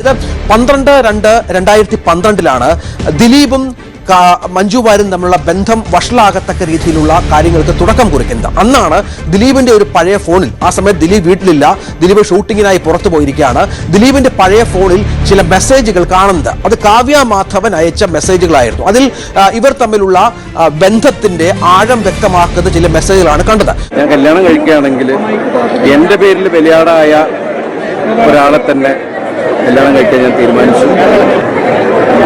ഇത് പന്ത്രണ്ട് രണ്ട് രണ്ടായിരത്തി പന്ത്രണ്ടിലാണ് ദിലീപും മഞ്ജു വാര്യൻ തമ്മിലുള്ള ബന്ധം വഷളാകത്തക്ക രീതിയിലുള്ള കാര്യങ്ങൾക്ക് തുടക്കം കുറിക്കുന്നത്. അന്നാണ് ദിലീപിന്റെ ഒരു പഴയ ഫോണിൽ ആ സമയത്ത് ദിലീപ് വീട്ടിലില്ല ദിലീപ് ഷൂട്ടിങ്ങിനായി പുറത്തു പോയിരിക്കുകയാണ്. ദിലീപിന്റെ പഴയ ഫോണിൽ ചില മെസ്സേജുകൾ കാണുന്നത്. അത് കാവ്യ മാധവൻ അയച്ച മെസ്സേജുകളായിരുന്നു. അതിൽ ഇവർ തമ്മിലുള്ള ബന്ധത്തിന്റെ ആഴം വ്യക്തമാക്കുന്ന ചില മെസ്സേജുകളാണ് കണ്ടത്. ഞാൻ കല്യാണം കഴിക്കുകയാണെങ്കിൽ എന്റെ പേരിൽ ബലിയാടായ ഒരാളെ തന്നെ കല്യാണം കഴിക്കാൻ ഞാൻ തീരുമാനിച്ചു.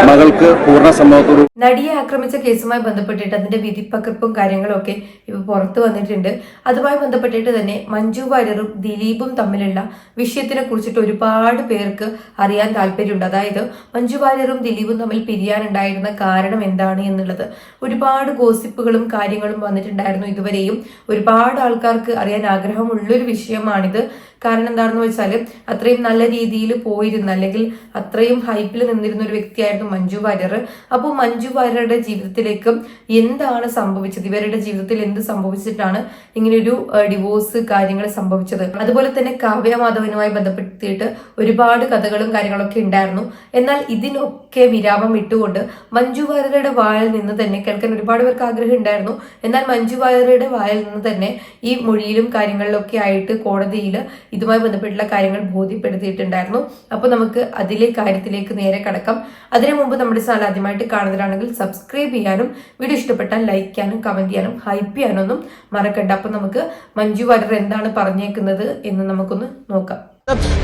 മകൾക്ക് പൂർണ സമ്മതത്തോടു നടിയെ ആക്രമിച്ച കേസുമായി ബന്ധപ്പെട്ടിട്ട് അതിന്റെ വിധിപ്പകർപ്പും കാര്യങ്ങളും ഒക്കെ ഇപ്പൊ പുറത്തു വന്നിട്ടുണ്ട്. അതുമായി ബന്ധപ്പെട്ടിട്ട് തന്നെ മഞ്ജു വാര്യറും ദിലീപും തമ്മിലുള്ള വിഷയത്തിനെ കുറിച്ചിട്ട് ഒരുപാട് പേർക്ക് അറിയാൻ താല്പര്യമുണ്ട്. അതായത് മഞ്ജു വാര്യറും ദിലീപും തമ്മിൽ പിരിയാനുണ്ടായിരുന്ന കാരണം എന്താണ് എന്നുള്ളത്. ഒരുപാട് ഗോസിപ്പുകളും കാര്യങ്ങളും വന്നിട്ടുണ്ടായിരുന്നു ഇതുവരെയും. ഒരുപാട് ആൾക്കാർക്ക് അറിയാൻ ആഗ്രഹമുള്ളൊരു വിഷയമാണിത്. കാരണം എന്താണെന്ന് വെച്ചാൽ അത്രയും നല്ല രീതിയിൽ പോയിരുന്ന. അല്ലെങ്കിൽ അത്രയും ഹൈപ്പിൽ നിന്നിരുന്ന ഒരു വ്യക്തിയായിരുന്നു മഞ്ജു വാര്യർ. അപ്പോൾ മഞ്ജു വാര്യരുടെ ജീവിതത്തിലേക്ക് എന്താണ് സംഭവിച്ചത്? ഇവരുടെ ജീവിതത്തിൽ എന്ത് സംഭവിച്ചിട്ടാണ് ഇങ്ങനെയൊരു ഡിവോഴ്സ് കാര്യങ്ങൾ സംഭവിച്ചത്? അതുപോലെ തന്നെ കാവ്യ മാധവനുമായി ബന്ധപ്പെടുത്തിയിട്ട് ഒരുപാട് കഥകളും കാര്യങ്ങളൊക്കെ ഉണ്ടായിരുന്നു. എന്നാൽ ഇതിനൊക്കെ വിരാമം ഇട്ടുകൊണ്ട് മഞ്ജു വാര്യരുടെ വായിൽ നിന്ന് തന്നെ കേൾക്കാൻ ഒരുപാട് പേർക്ക് ആഗ്രഹം ഉണ്ടായിരുന്നു. എന്നാൽ മഞ്ജു വാര്യരുടെ വായിൽ നിന്ന് തന്നെ ഈ മൊഴിയിലും കാര്യങ്ങളിലൊക്കെ ആയിട്ട് കോടതിയിൽ ഇതുമായി ബന്ധപ്പെട്ടുള്ള കാര്യങ്ങൾ ബോധ്യപ്പെടുത്തിയിട്ടുണ്ടായിരുന്നു. അപ്പോൾ നമുക്ക് അതിലെ കാര്യത്തിലേക്ക് നേരെ കടക്കാം. അതിനു മുമ്പ് നമ്മുടെ ചാനൽ ആദ്യമായിട്ട് കാണുന്നവരാണെങ്കിൽ സബ്സ്ക്രൈബ് ചെയ്യാനും വീഡിയോ ഇഷ്ടപ്പെട്ടാൽ ലൈക്ക് ചെയ്യാനും കമന്റ് ചെയ്യാനും ഹൈപ്പ് ചെയ്യാനൊന്നും മറക്കണ്ട. അപ്പോൾ നമുക്ക് മഞ്ജു വാര്യർ എന്താണ് പറഞ്ഞേക്കുന്നത് എന്ന് നമുക്കൊന്ന് നോക്കാം.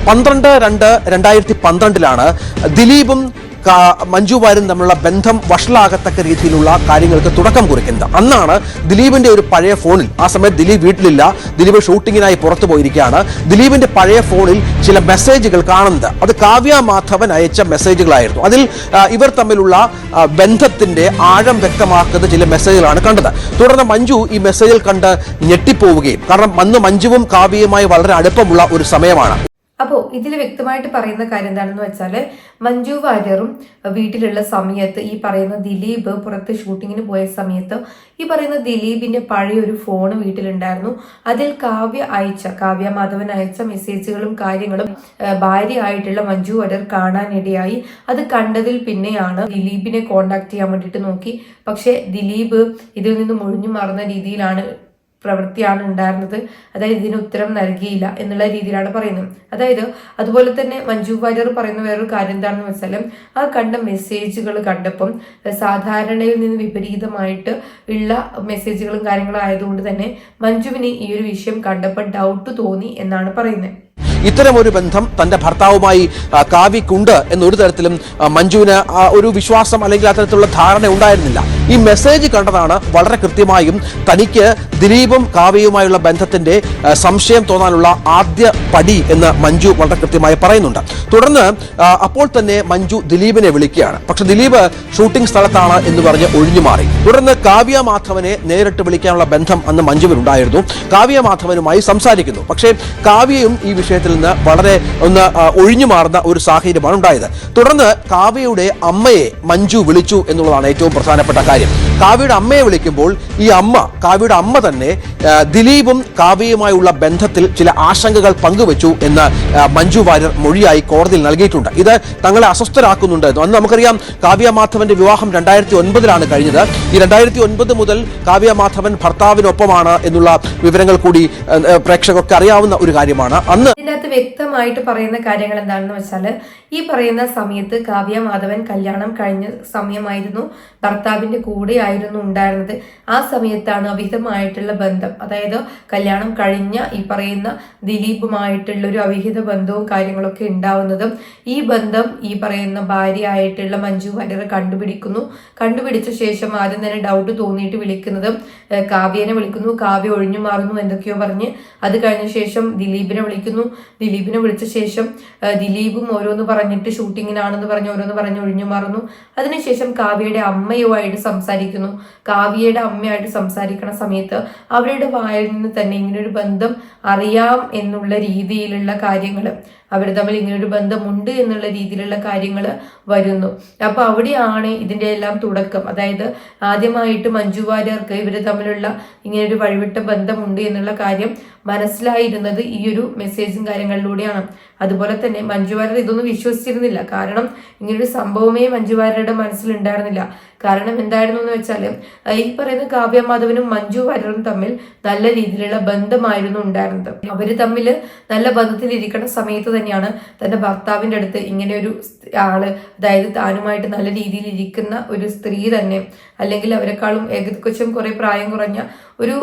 പന്ത്രണ്ട് രണ്ട് രണ്ടായിരത്തി പന്ത്രണ്ടിലാണ് ദിലീപും മഞ്ജു വാര്യരും തമ്മിലുള്ള ബന്ധം വഷളാകത്തക്ക രീതിയിലുള്ള കാര്യങ്ങൾക്ക് തുടക്കം കുറിക്കുന്നത്. അന്നാണ് ദിലീപിന്റെ ഒരു പഴയ ഫോണിൽ ആ സമയത്ത് ദിലീപ് വീട്ടിലില്ല ദിലീപ് ഷൂട്ടിങ്ങിനായി പുറത്തു പോയിരിക്കുകയാണ്. ദിലീപിന്റെ പഴയ ഫോണിൽ ചില മെസ്സേജുകൾ കാണുന്നത്. അത് കാവ്യ മാധവൻ അയച്ച മെസ്സേജുകളായിരുന്നു. അതിൽ ഇവർ തമ്മിലുള്ള ബന്ധത്തിന്റെ ആഴം വ്യക്തമാക്കുന്ന ചില മെസ്സേജുകളാണ് കണ്ടത്. തുടർന്ന് മഞ്ജു ഈ മെസ്സേജിൽ കണ്ട് ഞെട്ടിപ്പോവുകയും. കാരണം അന്ന് മഞ്ജുവും കാവ്യയുമായി വളരെ അടുപ്പമുള്ള ഒരു സമയമാണ്. അപ്പോൾ ഇതിൽ വ്യക്തമായിട്ട് പറയുന്ന കാര്യം എന്താണെന്ന് വെച്ചാൽ മഞ്ജു വാര്യറും വീട്ടിലുള്ള സമയത്ത് ഈ പറയുന്ന ദിലീപ് പുറത്ത് ഷൂട്ടിങ്ങിന് പോയ സമയത്ത് ഈ പറയുന്ന ദിലീപിന്റെ പഴയ ഒരു ഫോൺ വീട്ടിലുണ്ടായിരുന്നു. അതിൽ കാവ്യ അയച്ച കാവ്യ മാധവൻ അയച്ച മെസ്സേജുകളും കാര്യങ്ങളും ഭാര്യ ഭാര്യയായിട്ടുള്ള മഞ്ജു വാര്യർ കാണാനിടയായി. അത് കണ്ടതിൽ പിന്നെയാണ് ദിലീപിനെ കോണ്ടാക്ട് ചെയ്യാൻ വേണ്ടിയിട്ട് നോക്കി. പക്ഷേ ദിലീപ് ഇതിൽ നിന്ന് ഒഴിഞ്ഞു മാറുന്ന രീതിയിലാണ് പ്രവൃത്തിയാണ് ഉണ്ടായിരുന്നത്. അതായത് ഇതിന് ഉത്തരം നൽകിയില്ല എന്നുള്ള രീതിയിലാണ് പറയുന്നത്. അതായത് അതുപോലെ തന്നെ മഞ്ജു വാര്യർ പറയുന്ന വേറൊരു കാര്യം എന്താണെന്ന് വെച്ചാൽ ആ കണ്ട മെസ്സേജുകൾ കണ്ടപ്പം സാധാരണയിൽ നിന്ന് വിപരീതമായിട്ട് ഉള്ള മെസ്സേജുകളും കാര്യങ്ങളും ആയതുകൊണ്ട് തന്നെ മഞ്ജുവിന് ഈ ഒരു വിഷയം കണ്ടപ്പോൾ ഡൗട്ട് തോന്നി എന്നാണ് പറയുന്നത്. ഇത്തരം ഒരു ബന്ധം തന്റെ ഭർത്താവുമായി കാവ്യക്കുണ്ട് എന്നൊരു തരത്തിലും മഞ്ജുവിന് ഒരു വിശ്വാസം അല്ലെങ്കിൽ അത്തരത്തിലുള്ള ധാരണ ഉണ്ടായിരുന്നില്ല. ഈ മെസ്സേജ് കണ്ടതാണ് വളരെ കൃത്യമായും തനിക്ക് ദിലീപും കാവ്യയുമായുള്ള ബന്ധത്തിന്റെ സംശയം തോന്നാനുള്ള ആദ്യ പടി എന്ന് മഞ്ജു വളരെ കൃത്യമായി പറയുന്നുണ്ട്. തുടർന്ന് അപ്പോൾ തന്നെ മഞ്ജു ദിലീപിനെ വിളിക്കുകയാണ്. പക്ഷെ ദിലീപ് ഷൂട്ടിംഗ് സ്ഥലത്താണ് എന്ന് പറഞ്ഞ് ഒഴിഞ്ഞു മാറി. തുടർന്ന് കാവ്യ മാധവനെ നേരിട്ട് വിളിക്കാനുള്ള ബന്ധം അന്ന് മഞ്ജുവിനുണ്ടായിരുന്നു. കാവ്യ മാധവനുമായി സംസാരിക്കുന്നു. പക്ഷേ കാവ്യയും ഈ വിഷയത്തിൽ നിന്ന് വളരെ ഒന്ന് ഒഴിഞ്ഞു മാറുന്ന ഒരു സാഹചര്യമാണ് ഉണ്ടായത്. തുടർന്ന് കാവ്യയുടെ അമ്മയെ മഞ്ജു വിളിച്ചു എന്നുള്ളതാണ് ഏറ്റവും പ്രധാനപ്പെട്ട കാര്യം കാവ്യയുടെ അമ്മയെ വിളിക്കുമ്പോൾ ഈ അമ്മ കാവ്യയുടെ അമ്മ തന്നെ ദിലീപും കാവ്യയുമായുള്ള ബന്ധത്തിൽ ചില ആശങ്കകൾ പങ്കുവച്ചു എന്ന് മഞ്ജു വാര്യർ മൊഴിയായി കോടതിയിൽ നൽകിയിട്ടുണ്ട്. ഇത് തങ്ങളെ അസ്വസ്ഥരാക്കുന്നുണ്ട്. അന്ന് നമുക്കറിയാം കാവ്യ മാധവന്റെ വിവാഹം രണ്ടായിരത്തി ഒൻപതിലാണ് കഴിഞ്ഞത്. ഈ രണ്ടായിരത്തി ഒൻപത് മുതൽ കാവ്യ മാധവൻ ഭർത്താവിനൊപ്പമാണ് എന്നുള്ള വിവരങ്ങൾ കൂടി പ്രേക്ഷകർക്ക് അറിയാവുന്ന ഒരു കാര്യമാണ്. അന്ന് ഇതിനകത്ത് വ്യക്തമായിട്ട് പറയുന്ന കാര്യങ്ങൾ എന്താണെന്ന് വെച്ചാൽ ഈ പറയുന്ന സമയത്ത് കാവ്യ മാധവൻ കല്യാണം കഴിഞ്ഞ സമയമായിരുന്നു. ഭർത്താവിന്റെ കൂടെയായിരുന്നു ഉണ്ടായിരുന്നത്. ആ സമയത്താണ് അവിഹിതമായിട്ടുള്ള ബന്ധം. അതായത് കല്യാണം കഴിഞ്ഞ ഈ പറയുന്ന ദിലീപുമായിട്ടുള്ള ഒരു അവിഹിത ബന്ധവും കാര്യങ്ങളൊക്കെ ഉണ്ടാവുന്നതും ഈ ബന്ധം ഈ പറയുന്ന ഭാര്യ ആയിട്ടുള്ള മഞ്ജു വാര്യർ കണ്ടുപിടിക്കുന്നു. കണ്ടുപിടിച്ച ശേഷം ആദ്യം തന്നെ ഡൗട്ട് തോന്നിയിട്ട് വിളിക്കുന്നതും കാവ്യനെ വിളിക്കുന്നു. കാവ്യ ഒഴിഞ്ഞു മാറുന്നു എന്തൊക്കെയോ പറഞ്ഞ്. അത് കഴിഞ്ഞ ശേഷം ദിലീപിനെ വിളിക്കുന്നു. ദിലീപിനെ വിളിച്ച ശേഷം ദിലീപും ഓരോന്ന് പറഞ്ഞിട്ട് ഷൂട്ടിങ്ങിനാണെന്ന് പറഞ്ഞ് ഓരോന്ന് പറഞ്ഞ് ഒഴിഞ്ഞു മാറുന്നു. അതിനുശേഷം കാവ്യയുടെ അമ്മയുമായിട്ട് സംസാരിക്കുന്നു. കാവ്യയുടെ അമ്മയായിട്ട് സംസാരിക്കണ സമയത്ത് അവരുടെ വായിൽ നിന്ന് തന്നെ ഇങ്ങനൊരു ബന്ധം അറിയാം എന്നുള്ള രീതിയിലുള്ള കാര്യങ്ങൾ അവർ തമ്മിൽ ഇങ്ങനെ ഒരു ബന്ധമുണ്ട് എന്നുള്ള രീതിയിലുള്ള കാര്യങ്ങൾ വരുന്നു. അപ്പോൾ അവിടെയാണ് ഇതിന്റെ എല്ലാം തുടക്കം. അതായത് ആദ്യമായിട്ട് മഞ്ജു വാര്യർക്ക് ഇവർ തമ്മിലുള്ള ഇങ്ങനെ ഒരു വഴിവിട്ട ബന്ധമുണ്ട് എന്നുള്ള കാര്യം മനസ്സിലായിരുന്നത് ഈ ഒരു മെസ്സേജും കാര്യങ്ങളിലൂടെയാണ്. അതുപോലെ തന്നെ മഞ്ജു വാര്യർ ഇതൊന്നും വിശ്വസിച്ചിരുന്നില്ല. കാരണം ഇങ്ങനൊരു സംഭവമേ മഞ്ജു വാര്യരുടെ മനസ്സിലുണ്ടായിരുന്നില്ല. കാരണം എന്തായിരുന്നു എന്ന് വെച്ചാൽ ഈ പറയുന്ന കാവ്യ മാധവനും മഞ്ജു വാര്യറും തമ്മിൽ നല്ല രീതിയിലുള്ള ബന്ധമായിരുന്നു ഉണ്ടായിരുന്നത്. അവർ തമ്മിൽ നല്ല ബന്ധത്തിൽ ഇരിക്കുന്ന സമയത്ത് തന്നെയാണ് തന്റെ ഭർത്താവിന്റെ അടുത്ത് ഇങ്ങനെ ഒരു ആൾ അതായത് താനുമായിട്ട് നല്ല രീതിയിൽ ഇരിക്കുന്ന ഒരു സ്ത്രീ തന്നെ അല്ലെങ്കിൽ അവരെക്കാളും ഏകദേശം കുറെ പ്രായം കുറഞ്ഞ ഒരു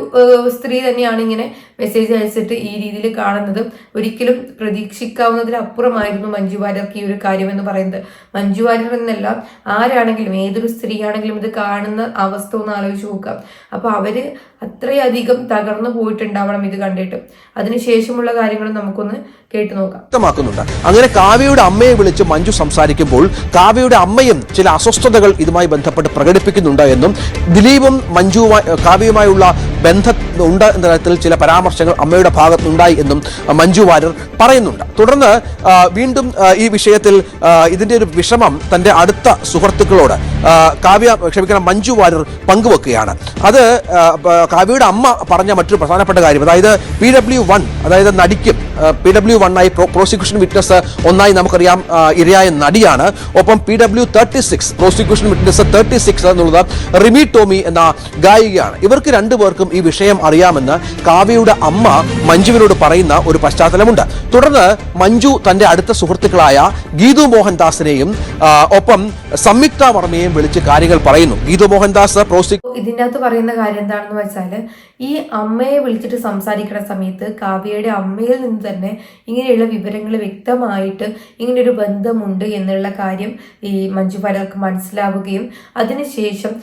സ്ത്രീ തന്നെയാണ് ഇങ്ങനെ മെസ്സേജ് അയച്ചിട്ട് ഈ രീതിയിൽ കാണുന്നത് ഒരിക്കലും പ്രതീക്ഷിക്കാവുന്നതിലപ്പുറമായിരുന്നു മഞ്ജു വാര്യർക്ക് ഈ ഒരു കാര്യം എന്ന് പറയുന്നത്. മഞ്ജു വാര്യർ എന്നല്ല ആരാണെങ്കിലും ഏതൊരു സ്ത്രീയാണെങ്കിലും ഇത് കാണുന്ന അവസ്ഥ ഒന്ന് ആലോചിച്ച് നോക്കാം അപ്പൊ അവർ അത്രയധികം തകർന്നു പോയിട്ടുണ്ടാവണം ഇത് കണ്ടിട്ട്. അതിനുശേഷമുള്ള കാര്യങ്ങൾ നമുക്കൊന്ന് കേട്ടു നോക്കാം. വ്യക്തമാക്കുന്നുണ്ട്. അങ്ങനെ കാവ്യയുടെ അമ്മയെ വിളിച്ച് മഞ്ജു സംസാരിക്കുമ്പോൾ കാവ്യയുടെ അമ്മയും ചില അസ്വസ്ഥതകൾ ഇതുമായി ബന്ധപ്പെട്ട് പ്രകടിപ്പിക്കുന്നുണ്ട് എന്നും ദിലീപും മഞ്ജുവുമായി കാവ്യയുമായുള്ള ബന്ധം ഉണ്ട് എന്ന തരത്തിൽ ചില പരാമർശങ്ങൾ അമ്മയുടെ ഭാഗത്തുണ്ടായി എന്നും മഞ്ജു വാര്യർ പറയുന്നുണ്ട്. തുടർന്ന് വീണ്ടും ഈ വിഷയത്തിൽ ഇതിന്റെ ഒരു വിഷമം തന്റെ അടുത്ത സുഹൃത്തുക്കളോട് കാവ്യ ക്ഷമിക്കണം മഞ്ജു വാര്യർ പങ്കുവെക്കുകയാണ്. അത് കാവ്യയുടെ അമ്മ പറഞ്ഞ മറ്റൊരു പ്രധാനപ്പെട്ട കാര്യം. അതായത് പി ഡബ്ല്യു വൺ അതായത് നടിക്കും പി ഡബ്ല്യു വണ്ണായി പ്രോസിക്യൂഷൻ വിറ്റ്നസ് ഒന്നായി നമുക്കറിയാം ഇരയായ നടിയാണ്. ഒപ്പം P W thirty six prosecution witness thirty six എന്നുള്ളത് റിമി ടോമി എന്ന ഗായികയാണ്. ഇവർക്ക് രണ്ടുപേർക്കും ഈ വിഷയം അറിയാമെന്ന് കാവ്യയുടെ അമ്മ മഞ്ജുവിനോട് പറയുന്ന ഒരു പശ്ചാത്തലമുണ്ട്. തുടർന്ന് മഞ്ജു തന്റെ അടുത്ത സുഹൃത്തുക്കളായ ഗീതു മോഹൻദാസിനെയും ഒപ്പം സംയുക്ത വർമ്മയെയും വിളിച്ച് കാര്യങ്ങൾ പറയുന്നു. ഗീതു മോഹൻദാസ് പ്രോസിക്യൂ ഇതിനകത്ത് പറയുന്ന കാര്യം എന്താണെന്ന് വെച്ചാൽ വെച്ചാൽ ഈ അമ്മയെ വിളിച്ചിട്ട് സംസാരിക്കുന്ന സമയത്ത് കാവ്യയുടെ അമ്മയിൽ നിന്ന് തന്നെ ഇങ്ങനെയുള്ള വിവരങ്ങൾ വ്യക്തമായിട്ട് ഇങ്ങനെയൊരു ബന്ധമുണ്ട് എന്നുള്ള കാര്യം ഈ മഞ്ജു പാലർക്ക് മനസ്സിലാവുകയും അതിനുശേഷം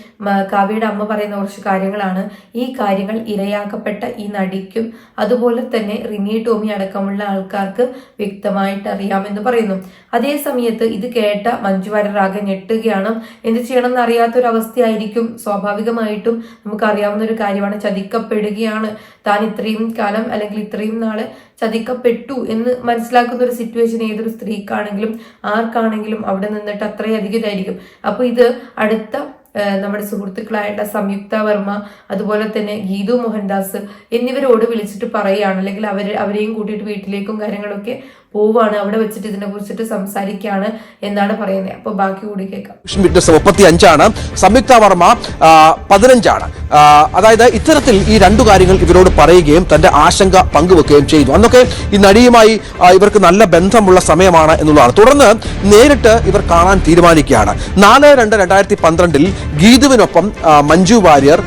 കാവ്യയുടെ അമ്മ പറയുന്ന കുറച്ച് കാര്യങ്ങളാണ്. ഈ കാര്യങ്ങൾ ഇരയാക്കപ്പെട്ട ഈ നടിക്കും അതുപോലെ തന്നെ റിനി ടോമി അടക്കമുള്ള ആൾക്കാർക്ക് വ്യക്തമായിട്ട് അറിയാമെന്ന് പറയുന്നു. അതേ സമയത്ത് ഇത് കേട്ട മഞ്ജു വാര്യർ ആകെ ഞെട്ടുകയാണ്. എന്ത് ചെയ്യണം എന്ന് അറിയാത്തൊരവസ്ഥയായിരിക്കും. സ്വാഭാവികമായിട്ടും നമുക്കറിയാവുന്ന ഒരു കാര്യമാണ് ചതിക്കപ്പെടുകയാണ്. താൻ ഇത്രയും കാലം അല്ലെങ്കിൽ ഇത്രയും നാൾ ചതിക്കപ്പെട്ടു എന്ന് മനസ്സിലാക്കുന്ന ഒരു സിറ്റുവേഷൻ ഏതൊരു സ്ത്രീക്കാണെങ്കിലും ആർക്കാണെങ്കിലും അവിടെ നിന്നിട്ട് അത്രയധികം ഇതായിരിക്കും അപ്പൊ ഇത് അടുത്ത നമ്മുടെ സുഹൃത്തുക്കളായിട്ടുള്ള സംയുക്ത വർമ്മ അതുപോലെ തന്നെ ഗീതു മോഹൻദാസ് എന്നിവരോട് വിളിച്ചിട്ട് പറയുകയാണ്. അല്ലെങ്കിൽ അവർ അവരെയും കൂട്ടിയിട്ട് വീട്ടിലേക്കും കാര്യങ്ങളൊക്കെ പോവാണ് അവിടെ വെച്ചിട്ട് ഇതിനെ കുറിച്ചിട്ട് സംസാരിക്കുകയാണ് എന്നാണ് പറയുന്നത്. അപ്പൊ ബാക്കി കൂടി കേൾക്കാം. മുപ്പത്തി അഞ്ചാണ് സംയുക്ത വർമ്മ പതിനഞ്ചാണ്. അതായത് ഇത്തരത്തിൽ ഈ രണ്ടു കാര്യങ്ങൾ ഇവരോട് പറയുകയും തന്റെ ആശങ്ക പങ്കുവെക്കുകയും ചെയ്തു. അന്നൊക്കെ ഈ നടിയുമായി ഇവർക്ക് നല്ല ബന്ധമുള്ള സമയമാണ് എന്നുള്ളതാണ്. തുടർന്ന് നേരിട്ട് ഇവർ കാണാൻ തീരുമാനിക്കുകയാണ്. നാല് രണ്ട് രണ്ടായിരത്തി പന്ത്രണ്ടിൽ ഗീതുവിനൊപ്പം മഞ്ജു വാര്യർ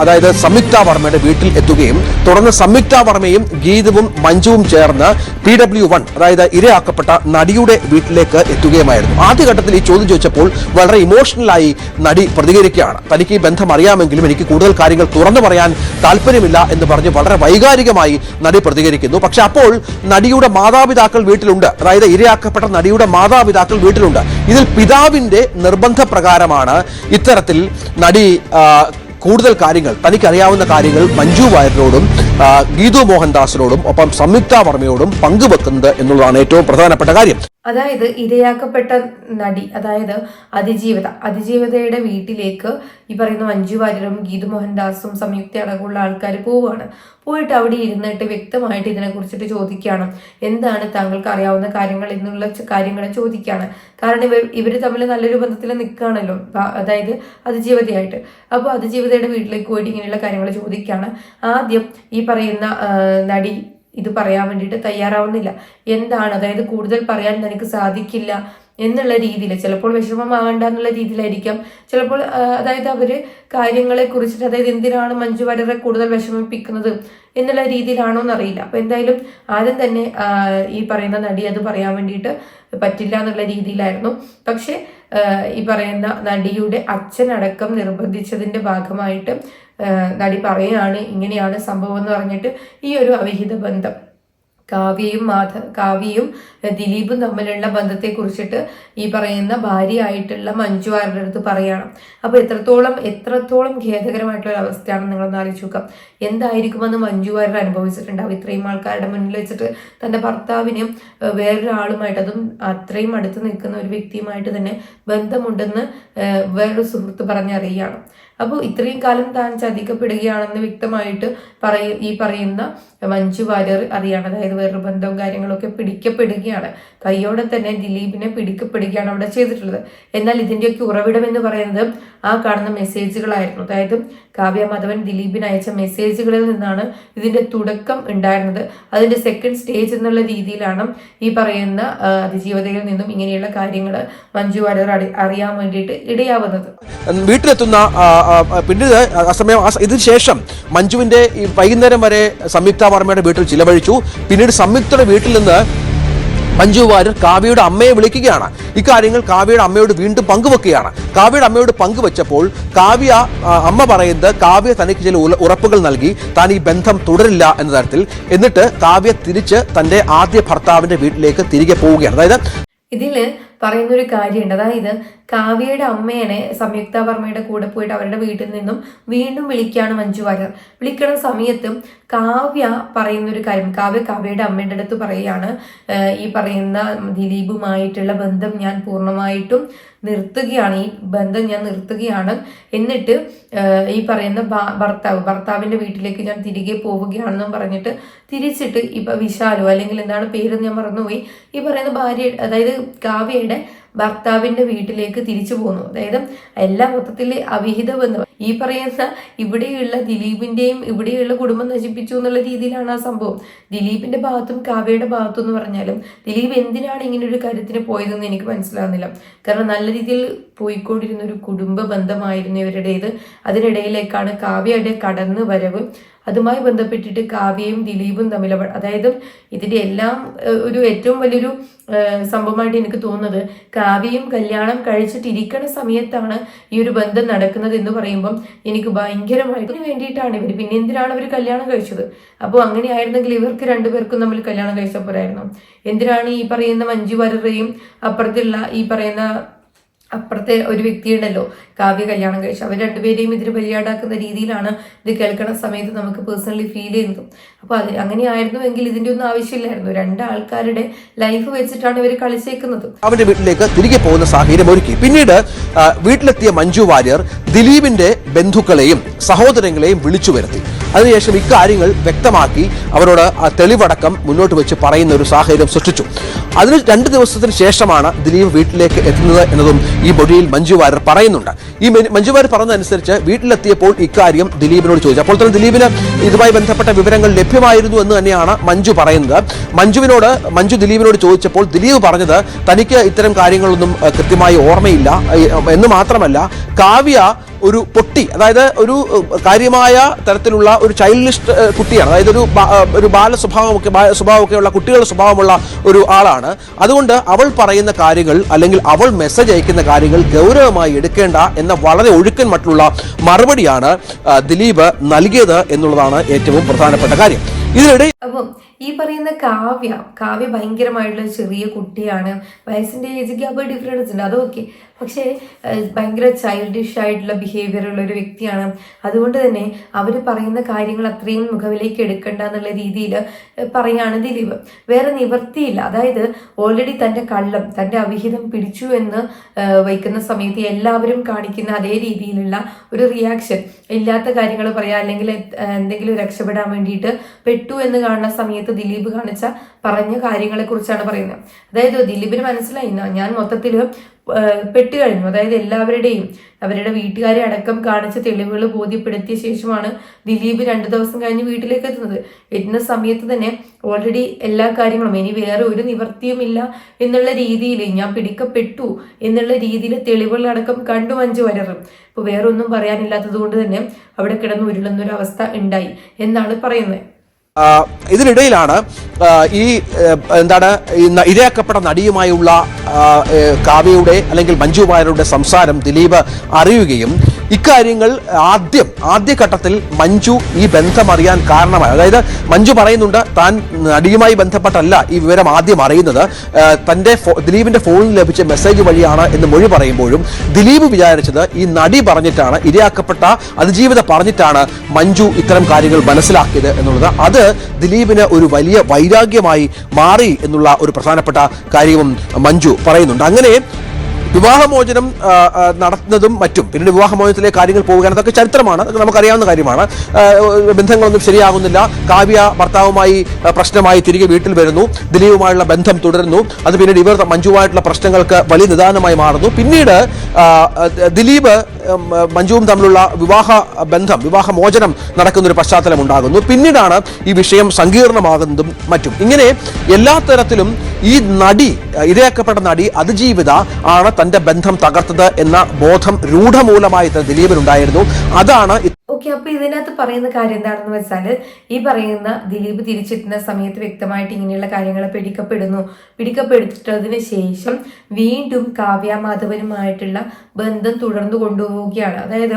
അതായത് സംയുക്ത വർമ്മയുടെ വീട്ടിൽ എത്തുകയും തുടർന്ന് സംയുക്ത വർമ്മയും ഗീതവും മഞ്ജുവും ചേർന്ന് പി ഡബ്ല്യു വൺ അതായത് ഇരയാക്കപ്പെട്ട നടിയുടെ വീട്ടിലേക്ക് എത്തുകയുമായിരുന്നു. ആദ്യഘട്ടത്തിൽ ഈ ചോദ്യം ചോദിച്ചപ്പോൾ വളരെ ഇമോഷണലായി നടി പ്രതികരിക്കുകയാണ്. തനിക്ക് ഈ ബന്ധം അറിയാമെങ്കിലും എനിക്ക് കൂടുതൽ കാര്യങ്ങൾ തുറന്നു പറയാൻ താല്പര്യമില്ല എന്ന് പറഞ്ഞ് വളരെ വൈകാരികമായി നടി പ്രതികരിക്കുന്നു. പക്ഷെ അപ്പോൾ നടിയുടെ മാതാപിതാക്കൾ വീട്ടിലുണ്ട്. അതായത് ഇരയാക്കപ്പെട്ട നടിയുടെ മാതാപിതാക്കൾ വീട്ടിലുണ്ട്. ഇതിൽ പിതാവിന്റെ നിർബന്ധപ്രകാരമാണ് ഇത്തരത്തിൽ നടി കൂടുതൽ കാര്യങ്ങൾ തനിക്കറിയാവുന്ന കാര്യങ്ങൾ മഞ്ജു വാര്യരോടും ഗീതു മോഹൻദാസിനോടും ഒപ്പം സംയുക്ത വർമ്മയോടും പങ്കുവെക്കുന്നത് എന്നുള്ളതാണ് ഏറ്റവും പ്രധാനപ്പെട്ട കാര്യം. അതായത് ഇരയാക്കപ്പെട്ട നടി അതായത് അതിജീവിത അതിജീവിതയുടെ വീട്ടിലേക്ക് ഈ പറയുന്ന മഞ്ജു വാര്യരും ഗീതു മോഹൻദാസും സംയുക്ത അടക്കമുള്ള ആൾക്കാർ പോവുകയാണ്. പോയിട്ട് അവിടെ ഇരുന്നിട്ട് വ്യക്തമായിട്ട് ഇതിനെ കുറിച്ചിട്ട് ചോദിക്കുകയാണ്. എന്താണ് താങ്കൾക്ക് അറിയാവുന്ന കാര്യങ്ങൾ എന്നുള്ള കാര്യങ്ങൾ ചോദിക്കുകയാണ്. കാരണം ഇവർ ഇവർ തമ്മിൽ നല്ലൊരു ബന്ധത്തിൽ നിൽക്കുകയാണല്ലോ. അതായത് അതിജീവതയായിട്ട്. അപ്പോൾ അതിജീവതയുടെ വീട്ടിലേക്ക് പോയിട്ട് ഇങ്ങനെയുള്ള കാര്യങ്ങൾ ചോദിക്കുകയാണ്. ആദ്യം ഈ പറയുന്ന നടി ഇത് പറയാൻ വേണ്ടിയിട്ട് തയ്യാറാവുന്നില്ല. എന്താണ്? അതായത് കൂടുതൽ പറയാൻ തനിക്ക് സാധിക്കില്ല. എന്നുള്ള രീതിയിൽ ചിലപ്പോൾ വിഷമമാകണ്ട എന്നുള്ള രീതിയിലായിരിക്കാം. ചിലപ്പോൾ അതായത് അവർ കാര്യങ്ങളെ കുറിച്ചിട്ട് അതായത് എന്തിനാണ് മഞ്ജു വാര്യരെ കൂടുതൽ വിഷമിപ്പിക്കുന്നത് എന്നുള്ള രീതിയിലാണോ എന്നറിയില്ല. അപ്പൊ എന്തായാലും ആദ്യം തന്നെ ഈ പറയുന്ന നടി അത് പറയാൻ വേണ്ടിയിട്ട് പറ്റില്ല എന്നുള്ള രീതിയിലായിരുന്നു. പക്ഷെ ഈ പറയുന്ന നടിയുടെ അച്ഛനടക്കം നിർബന്ധിച്ചതിന്റെ ഭാഗമായിട്ട് നടി പറയുകയാണ് ഇങ്ങനെയാണ് സംഭവം എന്ന് പറഞ്ഞിട്ട് ഈ ഒരു അവിഹിത ബന്ധം. കാവ്യയും മാധ കാവ്യയും ദിലീപും തമ്മിലുള്ള ബന്ധത്തെ കുറിച്ചിട്ട് ഈ പറയുന്ന ഭാര്യയായിട്ടുള്ള മഞ്ജു ആരുടെ അടുത്ത് പറയണം. അപ്പൊ എത്രത്തോളം എത്രത്തോളം ഖേദകരമായിട്ടുള്ള അവസ്ഥയാണ് നിങ്ങളൊന്ന് ആലോചിച്ച് നോക്കാം എന്തായിരിക്കുമെന്ന് മഞ്ജു വാര്യർ അനുഭവിച്ചിട്ടുണ്ടാവും? ഇത്രയും ആൾക്കാരുടെ മുന്നിൽ വെച്ചിട്ട് തന്റെ ഭർത്താവിന് ഏഹ്, വേറൊരാളുമായിട്ട് അതും അത്രയും അടുത്ത് നിൽക്കുന്ന ഒരു വ്യക്തിയുമായിട്ട് തന്നെ ബന്ധമുണ്ടെന്ന് വേറൊരു സുഹൃത്ത് പറഞ്ഞറിയുകയാണ്. അപ്പോൾ ഇത്രയും കാലം താൻ ചതിക്കപ്പെടുകയാണെന്ന് വ്യക്തമായിട്ട് പറയ ഈ പറയുന്ന മഞ്ജു വാര്യർ അറിയാണ്. അതായത് വേറൊരു ബന്ധവും കാര്യങ്ങളൊക്കെ പിടിക്കപ്പെടുകയാണ്. കയ്യോടെ തന്നെ ദിലീപിനെ പിടിക്കപ്പെടുകയാണ് അവിടെ ചെയ്തിട്ടുള്ളത്. എന്നാൽ ഇതിന്റെയൊക്കെ ഉറവിടം എന്ന് പറയുന്നത് ആ കാണുന്ന മെസ്സേജുകളായിരുന്നു. അതായത് കാവ്യ മാധവൻ ദിലീപിന് അയച്ച മെസ്സേജുകളിൽ നിന്നാണ് ഇതിന്റെ തുടക്കം ഉണ്ടായിരുന്നത്. അതിന്റെ സെക്കൻഡ് സ്റ്റേജ് എന്നുള്ള രീതിയിലാണ് ഈ പറയുന്ന അതിജീവതയിൽ നിന്നും ഇങ്ങനെയുള്ള കാര്യങ്ങൾ മഞ്ജു വാര്യർ അറി- അറിയാൻ വേണ്ടിയിട്ട് ഇടയാവുന്നത്. വീട്ടിലെത്തുന്ന പിന്നീട് അസമയം ഇതിന് ശേഷം മഞ്ജുവിന്റെ വൈകുന്നേരം വരെ സംയുക്ത വർമ്മയുടെ വീട്ടിൽ ചിലവഴിച്ചു. പിന്നീട് സംയുക്തയുടെ വീട്ടിൽ നിന്ന് മഞ്ജു വാര്യർ കാവ്യയുടെ അമ്മയെ വിളിക്കുകയാണ്. ഇക്കാര്യങ്ങൾ കാവ്യയുടെ അമ്മയോട് വീണ്ടും പങ്കുവെക്കുകയാണ്. കാവ്യയുടെ അമ്മയോട് പങ്കുവെച്ചപ്പോൾ കാവ്യ അമ്മ പറയുന്നത് കാവ്യ തനിക്ക് ചില ഉറപ്പുകൾ നൽകി താൻ ഈ ബന്ധം തുടരില്ല എന്ന തരത്തിൽ. എന്നിട്ട് കാവ്യ തിരിച്ച് തന്റെ ആദ്യ ഭർത്താവിന്റെ വീട്ടിലേക്ക് തിരികെ പോവുകയാണ്. അതായത് ഇതിൽ പറയുന്ന ഒരു കാര്യമുണ്ട്. അതായത് കാവ്യയുടെ അമ്മേനെ സംയുക്ത വർമ്മയുടെ കൂടെ പോയിട്ട് അവരുടെ വീട്ടിൽ നിന്നും വീണ്ടും വിളിക്കുകയാണ് മഞ്ജു വാര്യർ. വിളിക്കുന്ന സമയത്ത് കാവ്യ പറയുന്ന ഒരു കാര്യം കാവ്യ കാവ്യയുടെ അമ്മയുടെ അടുത്ത് പറയുകയാണ് ഈ പറയുന്ന ദിലീപുമായിട്ടുള്ള ബന്ധം ഞാൻ പൂർണമായിട്ടും നിർത്തുകയാണ് ഈ ബന്ധം ഞാൻ നിർത്തുകയാണ്. എന്നിട്ട് ഈ പറയുന്ന ഭർത്താവ് ഭർത്താവിന്റെ വീട്ടിലേക്ക് ഞാൻ തിരികെ പോവുകയാണെന്നും പറഞ്ഞിട്ട് തിരിച്ചിട്ട് ഇപ്പൊ വിശാലോ അല്ലെങ്കിൽ എന്താണ് പേര് ഞാൻ മറന്നുപോയി. ഈ പറയുന്ന ഭാര്യ അതായത് കാവ്യയുടെ ഭർത്താവിന്റെ വീട്ടിലേക്ക് തിരിച്ചു പോന്നു. അതായത് എല്ലാ മൊത്തത്തിൽ അവിഹിത ബന്ധം ഈ പറയുന്ന ഇവിടെയുള്ള ദിലീപിന്റെയും ഇവിടെയുള്ള കുടുംബം നശിപ്പിച്ചു എന്നുള്ള രീതിയിലാണ് ആ സംഭവം. ദിലീപിന്റെ ഭാഗത്തും കാവ്യയുടെ ഭാഗത്തും എന്ന് പറഞ്ഞാലും ദിലീപ് എന്തിനാണ് ഇങ്ങനെ ഒരു കാര്യത്തിന് പോയതെന്ന് എനിക്ക് മനസ്സിലാവുന്നില്ല. കാരണം നല്ല രീതിയിൽ പോയിക്കൊണ്ടിരുന്ന ഒരു കുടുംബ ബന്ധമായിരുന്നു ഇവരുടേത്. അതിനിടയിലേക്കാണ് കാവ്യയുടെ കടന്നു വരവ് അതുമായി ബന്ധപ്പെട്ടിട്ട് കാവ്യയും ദിലീപും തമ്മിൽ അതായത് ഇതിന്റെ എല്ലാം ഒരു ഏറ്റവും വലിയൊരു സംഭവമായിട്ട് എനിക്ക് തോന്നുന്നത് കാവ്യയും കല്യാണം കഴിച്ചിട്ടിരിക്കുന്ന സമയത്താണ് ഈ ഒരു ബന്ധം നടക്കുന്നത് എന്ന് പറയുമ്പം എനിക്ക് ഭയങ്കരമായിട്ട് വേണ്ടിയിട്ടാണ് ഇവർ പിന്നെ എന്തിനാണ് ഇവർ കല്യാണം കഴിച്ചത്? അപ്പോൾ അങ്ങനെയായിരുന്നെങ്കിൽ ഇവർക്ക് രണ്ടുപേർക്കും തമ്മിൽ കല്യാണം കഴിച്ചപ്പോഴായിരുന്നു എന്തിനാണ് ഈ പറയുന്ന മഞ്ജു വരറയും അപ്പുറത്തുള്ള ഈ പറയുന്ന അപ്പുറത്തെ ഒരു വ്യക്തിയുണ്ടല്ലോ കാവ്യ കല്യാണം കഴിച്ചു. അവർ രണ്ടുപേരെയും ഇതിന് ബലിയാടാക്കുന്ന രീതിയിലാണ് ഇത് കേൾക്കുന്ന സമയത്ത് നമുക്ക് പേഴ്സണലി ഫീൽ ചെയ്യുന്നത്. അപ്പോൾ അത് അങ്ങനെയായിരുന്നുവെങ്കിൽ ഇതിന്റെ ഒന്നും ആവശ്യമില്ലായിരുന്നു. രണ്ട് ആൾക്കാരുടെ ലൈഫ് വെച്ചിട്ടാണ് ഇവർ കളിച്ചേക്കുന്നത്. അവന്റെ വീട്ടിലേക്ക് തിരികെ പോകുന്ന സാഹചര്യം ഒരുക്കി. പിന്നീട് വീട്ടിലെത്തിയ മഞ്ജു വാര്യർ ദിലീപിന്റെ ബന്ധുക്കളെയും സഹോദരങ്ങളെയും വിളിച്ചു വരുത്തി. അതിനുശേഷം ഇക്കാര്യങ്ങൾ വ്യക്തമാക്കി അവരോട് തെളിവടക്കം മുന്നോട്ട് വെച്ച് പറയുന്ന ഒരു സാഹചര്യം സൃഷ്ടിച്ചു. അതിന് രണ്ട് ദിവസത്തിന് ശേഷമാണ് ദിലീപ് വീട്ടിലേക്ക് എത്തുന്നത് എന്നതും ഈ മൊഴിയിൽ മഞ്ജു വാര്യർ പറയുന്നുണ്ട്. ഈ മഞ്ജു വാര്യർ പറഞ്ഞതനുസരിച്ച് വീട്ടിലെത്തിയപ്പോൾ ഇക്കാര്യം ദിലീപിനോട് ചോദിച്ചു. അപ്പോൾ തന്നെ ദിലീപിന് ഇതുമായി ബന്ധപ്പെട്ട വിവരങ്ങൾ ലഭ്യമായിരുന്നു എന്ന് തന്നെയാണ് മഞ്ജു പറയുന്നത്. മഞ്ജുവിനോട് മഞ്ജു ദിലീപിനോട് ചോദിച്ചപ്പോൾ ദിലീപ് പറഞ്ഞത് തനിക്ക് ഇത്തരം കാര്യങ്ങളൊന്നും കൃത്യമായി ഓർമ്മയില്ല. എന്ന് മാത്രമല്ല കാവ്യ ഒരു പൊട്ടി അതായത് ഒരു കാര്യമായ തരത്തിലുള്ള ഒരു ചൈൽഡിഷ് കുട്ടിയാണ്. അതായത് ഒരു ഒരു ബാല സ്വഭാവമൊക്കെ സ്വഭാവമൊക്കെ ഉള്ള കുട്ടികളുടെ സ്വഭാവമുള്ള ഒരു ആളാണ്. അതുകൊണ്ട് അവൾ പറയുന്ന കാര്യങ്ങൾ അല്ലെങ്കിൽ അവൾ മെസ്സേജ് അയക്കുന്ന കാര്യങ്ങൾ ഗൗരവമായി എടുക്കേണ്ട എന്ന വളരെ ഒഴുക്കൻ മറ്റുള്ള മറുപടിയാണ് ദിലീപ് നൽകിയത് എന്നുള്ളതാണ് ഏറ്റവും പ്രധാനപ്പെട്ട കാര്യം. ഇതിനിടെ അപ്പം ഈ പറയുന്ന കാവ്യ കാവ്യ ഭയങ്കരമായിട്ടുള്ള ചെറിയ കുട്ടിയാണ്. വയസ്സിന്റെ ഏജ് ഗ്യാപ്പ് ഡിഫറൻസ് ഉണ്ട്. അതൊക്കെ പക്ഷേ ഭയങ്കര ചൈൽഡിഷ് ആയിട്ടുള്ള ബിഹേവിയർ ഉള്ള ഒരു വ്യക്തിയാണ്. അതുകൊണ്ട് തന്നെ അവർ പറയുന്ന കാര്യങ്ങൾ അത്രയും മുഖവിലേക്ക് എടുക്കണ്ട എന്നുള്ള രീതിയിൽ പറയാണ് ദിലീപ്. വേറെ നിവർത്തിയില്ല അതായത് ഓൾറെഡി തന്റെ കള്ളം തന്റെ അവിഹിതം പിടിച്ചു എന്ന് വയ്ക്കുന്ന സമയത്ത് എല്ലാവരും കാണിക്കുന്ന അതേ രീതിയിലുള്ള ഒരു റിയാക്ഷൻ ഇല്ലാത്ത കാര്യങ്ങൾ പറയാം അല്ലെങ്കിൽ എന്തെങ്കിലും രക്ഷപ്പെടാൻ വേണ്ടിയിട്ട് പെട്ടു എന്ന് കാണുന്ന സമയത്ത് ദിലീപ് കാണിച്ച പറഞ്ഞ കാര്യങ്ങളെക്കുറിച്ചാണ് പറയുന്നത്. അതായത് ദിലീപിന് മനസ്സിലായി ഞാൻ മൊത്തത്തിൽ പെട്ട് കഴിഞ്ഞു. അതായത് എല്ലാവരുടെയും അവരുടെ വീട്ടുകാരെ അടക്കം കാണിച്ച തെളിവുകൾ ബോധ്യപ്പെടുത്തിയ ശേഷമാണ് ദിലീപ് രണ്ടു ദിവസം കഴിഞ്ഞ് വീട്ടിലേക്ക് എത്തുന്നത്. എത്തുന്ന സമയത്ത് തന്നെ ഓൾറെഡി എല്ലാ കാര്യങ്ങളും ഇനി വേറെ ഒരു നിവർത്തിയുമില്ല എന്നുള്ള രീതിയിൽ ഞാൻ പിടിക്കപ്പെട്ടു എന്നുള്ള രീതിയിൽ തെളിവുകളടക്കം കണ്ടു മഞ്ജു വരറും. ഇപ്പൊ വേറെ ഒന്നും പറയാനില്ലാത്തത് കൊണ്ട് തന്നെ അവിടെ കിടന്ന് ഉരുളുന്ന ഒരു അവസ്ഥ ഉണ്ടായി എന്നാണ് പറയുന്നത്. ഇതിനിടയിലാണ് ഈ എന്താണ് ഇരയാക്കപ്പെട്ട നടിയുമായുള്ള കാവ്യയുടെ അല്ലെങ്കിൽ മഞ്ജു വാര്യരുടെ സംസാരം ദിലീപ് അറിയുകയും ഇക്കാര്യങ്ങൾ ആദ്യം ആദ്യഘട്ടത്തിൽ മഞ്ജു ഈ ബന്ധം അറിയാൻ കാരണമായി. അതായത് മഞ്ജു പറയുന്നുണ്ട് താൻ നടിയുമായി ബന്ധപ്പെട്ടല്ല ഈ വിവരം ആദ്യം അറിയുന്നത്. തന്റെ ദിലീപിന്റെ ഫോണിൽ ലഭിച്ച മെസ്സേജ് വഴിയാണ് എന്ന് മൊഴി പറയുമ്പോഴും ദിലീപ് വിചാരിച്ചത് ഈ നടി പറഞ്ഞിട്ടാണ് ഇരയാക്കപ്പെട്ട അതിജീവിത പറഞ്ഞിട്ടാണ് മഞ്ജു ഇത്തരം കാര്യങ്ങൾ മനസ്സിലാക്കിയത് എന്നുള്ളത്. അത് ദിലീപിന് ഒരു വലിയ വൈരാഗ്യമായി മാറി എന്നുള്ള ഒരു പ്രധാനപ്പെട്ട കാര്യവും മഞ്ജു പറയുന്നുണ്ട്. അങ്ങനെ വിവാഹമോചനം നടത്തുന്നതും മറ്റും. പിന്നീട് വിവാഹമോചനത്തിലെ കാര്യങ്ങൾ പോവുകയാണ്. അതൊക്കെ ചരിത്രമാണ്. അതൊക്കെ നമുക്കറിയാവുന്ന കാര്യമാണ്. ബന്ധങ്ങളൊന്നും ശരിയാകുന്നില്ല കാവ്യ ഭർത്താവുമായി പ്രശ്നമായി തിരികെ വീട്ടിൽ വരുന്നു. ദിലീപുമായുള്ള ബന്ധം തുടരുന്നു. അത് പിന്നീട് ഇവർ മഞ്ജുവായിട്ടുള്ള പ്രശ്നങ്ങൾക്ക് വലിയ നിദാനമായി മാറുന്നു. പിന്നീട് ദിലീപ് മഞ്ജുവും തമ്മിലുള്ള വിവാഹ ബന്ധം വിവാഹമോചനം നടക്കുന്ന ഒരു പശ്ചാത്തലം ഉണ്ടാകുന്നു. പിന്നീടാണ് ഈ വിഷയം സങ്കീർണമാകുന്നതും മറ്റും. ഇങ്ങനെ എല്ലാ തരത്തിലും ഈ നടി ഇരയാക്കപ്പെട്ട നടി അതിജീവിത ആണ് തന്റെ ബന്ധം തകർത്തത് എന്ന ബോധം രൂഢമൂലമായി ദിലീപിനുണ്ടായിരുന്നു. അതാണ് ഓക്കെ അപ്പൊ ഇതിനകത്ത് പറയുന്ന കാര്യം എന്താണെന്ന് വെച്ചാൽ ഈ പറയുന്ന ദിലീപ് തിരിച്ചെത്തുന്ന സമയത്ത് വ്യക്തമായിട്ട് ഇങ്ങനെയുള്ള കാര്യങ്ങൾ പിടിക്കപ്പെടുന്നു. പിടിക്കപ്പെടുത്തതിന് ശേഷം വീണ്ടും കാവ്യ മാധവനുമായിട്ടുള്ള ബന്ധം തുടർന്നു കൊണ്ടുപോവുകയാണ്. അതായത്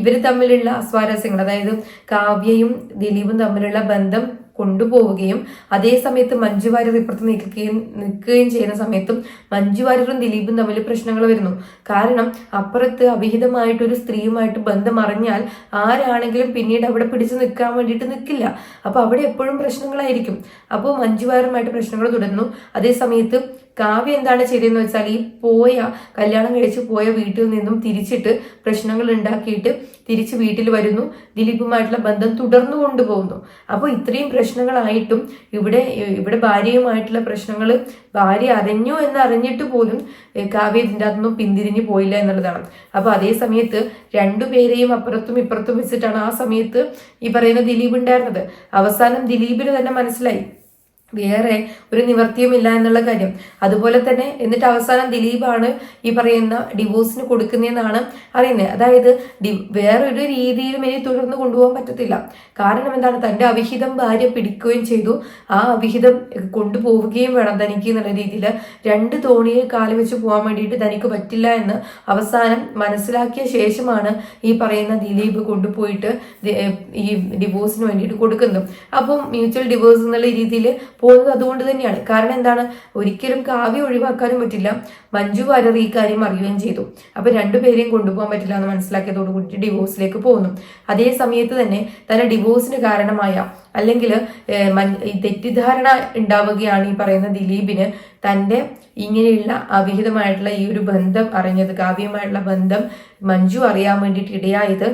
ഇവർ തമ്മിലുള്ള അസ്വാരസ്യങ്ങൾ അതായത് കാവ്യയും ദിലീപും തമ്മിലുള്ള ബന്ധം കൊണ്ടുപോവുകയും അതേ സമയത്ത് മഞ്ജു വാര്യർ ഇപ്പുറത്ത് നിൽക്കുകയും നിൽക്കുകയും ചെയ്യുന്ന സമയത്തും മഞ്ജു വാര്യറും ദിലീപും തമ്മിൽ പ്രശ്നങ്ങൾ വരുന്നു. കാരണം അപ്പുറത്ത് അവിഹിതമായിട്ട് ഒരു സ്ത്രീയുമായിട്ട് ബന്ധം അറിഞ്ഞാൽ ആരാണെങ്കിലും പിന്നീട് അവിടെ പിടിച്ചു നിൽക്കാൻ വേണ്ടിയിട്ട് നിൽക്കില്ല. അപ്പോൾ അവിടെ എപ്പോഴും പ്രശ്നങ്ങളായിരിക്കും. അപ്പോൾ മഞ്ജു വാര്യറുമായിട്ട് പ്രശ്നങ്ങൾ തുടരുന്നു. അതേ സമയത്ത് കാവ്യ എന്താണ് ചെയ്തതെന്ന് വെച്ചാൽ ഈ പോയ കല്യാണം കഴിച്ച് പോയ വീട്ടിൽ നിന്നും തിരിച്ചിട്ട് പ്രശ്നങ്ങൾ ഉണ്ടാക്കിയിട്ട് തിരിച്ച് വീട്ടിൽ വരുന്നു. ദിലീപുമായിട്ടുള്ള ബന്ധം തുടർന്നു കൊണ്ടുപോകുന്നു. അപ്പോൾ ഇത്രയും പ്രശ്നങ്ങളായിട്ടും ഇവിടെ ഇവിടെ ഭാര്യയുമായിട്ടുള്ള പ്രശ്നങ്ങൾ ഭാര്യ അറിഞ്ഞു എന്ന് അറിഞ്ഞിട്ട് പോലും കാവ്യ ഇതിന്റെ അതൊന്നും പിന്തിരിഞ്ഞു പോയില്ല എന്നുള്ളതാണ്. അപ്പോൾ അതേ സമയത്ത് രണ്ടുപേരെയും അപ്പുറത്തും ഇപ്പുറത്തും വെച്ചിട്ടാണ് ആ സമയത്ത് ഈ പറയുന്ന ദിലീപ് ഉണ്ടായിരുന്നത്. അവസാനം ദിലീപിന് തന്നെ മനസ്സിലായി. വേറെ ഒരു നിവർത്തിയുമില്ല എന്നുള്ള കാര്യം. അതുപോലെ തന്നെ എന്നിട്ട് അവസാനം ദിലീപാണ് ഈ പറയുന്ന ഡിവോഴ്സിന് കൊടുക്കുന്നതെന്നാണ് അറിയുന്നത്. അതായത് ഡി വേറൊരു രീതിയിലും ഇനി തുടർന്ന് കൊണ്ടുപോകാൻ പറ്റത്തില്ല. കാരണം എന്താണ്? തന്റെ അവിഹിതം ഭാര്യ പിടിക്കുകയും ചെയ്തു. ആ അവിഹിതം കൊണ്ടുപോവുകയും വേണം തനിക്ക് എന്നുള്ള രീതിയിൽ. രണ്ട് തോണിയെ കാലം വെച്ച് പോകാൻ വേണ്ടിയിട്ട് തനിക്ക് പറ്റില്ല എന്ന് അവസാനം മനസ്സിലാക്കിയ ശേഷമാണ് ഈ പറയുന്ന ദിലീപ് കൊണ്ടുപോയിട്ട് ഈ ഡിവോഴ്സിന് വേണ്ടിയിട്ട് കൊടുക്കുന്നത്. അപ്പം മ്യൂച്വൽ ഡിവോഴ്സ് എന്നുള്ള രീതിയിൽ പോകുന്നത് അതുകൊണ്ട് തന്നെയാണ്. കാരണം എന്താണ്? ഒരിക്കലും കാവ്യ ഒഴിവാക്കാനും പറ്റില്ല. മഞ്ജു വാര്യർ ഈ കാര്യം അറിയുകയും ചെയ്തു. അപ്പൊ രണ്ടുപേരെയും കൊണ്ടുപോകാൻ പറ്റില്ല എന്ന് മനസ്സിലാക്കിയതോട് കൂടി ഡിവോഴ്സിലേക്ക് പോകുന്നു. അതേ സമയത്ത് തന്നെ തന്നെ ഡിവോഴ്സിന് കാരണമായ അല്ലെങ്കിൽ തെറ്റിദ്ധാരണ ഉണ്ടാവുകയാണ് ഈ പറയുന്ന ദിലീപിന് തന്റെ ഇങ്ങനെയുള്ള അവിഹിതമായിട്ടുള്ള ഈ ഒരു ബന്ധം അറിഞ്ഞത് കാവ്യമായിട്ടുള്ള ബന്ധം മഞ്ജു അറിയാൻ വേണ്ടിയിട്ട് ഇടയായത്.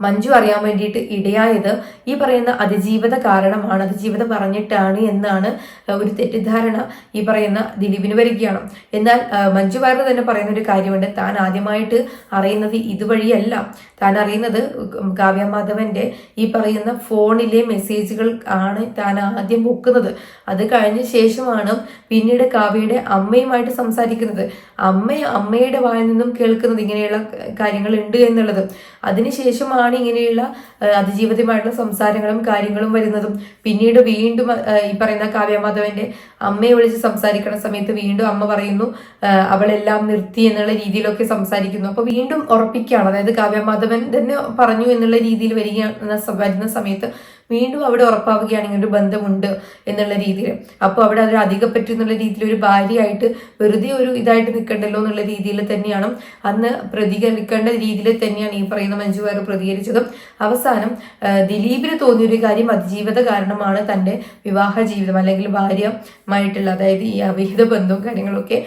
മഞ്ജു അറിയാൻ വേണ്ടിയിട്ട് ഇടയായത് ഈ പറയുന്ന അതിജീവിത കാരണമാണ്. അതിജീവിതം പറഞ്ഞിട്ടാണ് എന്നാണ് ഒരു തെറ്റിദ്ധാരണ ഈ പറയുന്ന ദിലീപിന് വരികയാണ്. എന്നാൽ മഞ്ജു വാര്യർ തന്നെ പറയുന്ന ഒരു കാര്യമുണ്ട്. താൻ ആദ്യമായിട്ട് അറിയുന്നത് ഇതുവഴിയല്ല. താൻ അറിയുന്നത് കാവ്യ മാധവന്റെ ഈ പറയുന്ന ഫോണിലെ മെസ്സേജുകൾ ആണ് താൻ ആദ്യം പൊക്കുന്നത്. അത് കഴിഞ്ഞ ശേഷമാണ് പിന്നീട് കാവ്യയുടെ അമ്മയുമായിട്ട് സംസാരിക്കുന്നത്. അമ്മ അമ്മയുടെ വായിൽ നിന്നും കേൾക്കുന്നത് ഇങ്ങനെയുള്ള കാര്യങ്ങൾ ഉണ്ട് എന്നുള്ളത്. അതിനുശേഷമാണ് ഇങ്ങനെയുള്ള അതിജീവിതമായിട്ടുള്ള സംസാരങ്ങളും കാര്യങ്ങളും വരുന്നതും. പിന്നീട് വീണ്ടും ഈ പറയുന്ന കാവ്യമാധവന്റെ അമ്മയെ വിളിച്ച് സംസാരിക്കുന്ന സമയത്ത് വീണ്ടും അമ്മ പറയുന്നു അവളെല്ലാം നിർത്തി എന്നുള്ള രീതിയിലൊക്കെ സംസാരിക്കുന്നു. അപ്പൊ വീണ്ടും ഉറപ്പിക്കുകയാണ്. അതായത് കാവ്യമാധവൻ തന്നെ പറഞ്ഞു എന്നുള്ള രീതിയിൽ വരിക വരുന്ന സമയത്ത് വീണ്ടും അവിടെ ഉറപ്പാവുകയാണ് ഒരു ബന്ധമുണ്ട് എന്നുള്ള രീതിയിൽ. അപ്പോൾ അവിടെ അതൊരു അധികപ്പറ്റു എന്നുള്ള രീതിയിൽ ഒരു ഭാര്യയായിട്ട് വെറുതെ ഒരു ഇതായിട്ട് നിൽക്കണ്ടല്ലോ എന്നുള്ള രീതിയിൽ തന്നെയാണ് അന്ന് പ്രതികരിക്കേണ്ട രീതിയിൽ തന്നെയാണ് ഈ പറയുന്ന മഞ്ജു വാര്യർ പ്രതികരിച്ചതും. അവസാനം ദിലീപിന് തോന്നിയൊരു കാര്യം അതിജീവിത കാരണമാണ് തന്റെ വിവാഹ ജീവിതം അല്ലെങ്കിൽ ഭാര്യമായിട്ടുള്ള അതായത് ഈ അവിഹിത ബന്ധവും കാര്യങ്ങളൊക്കെ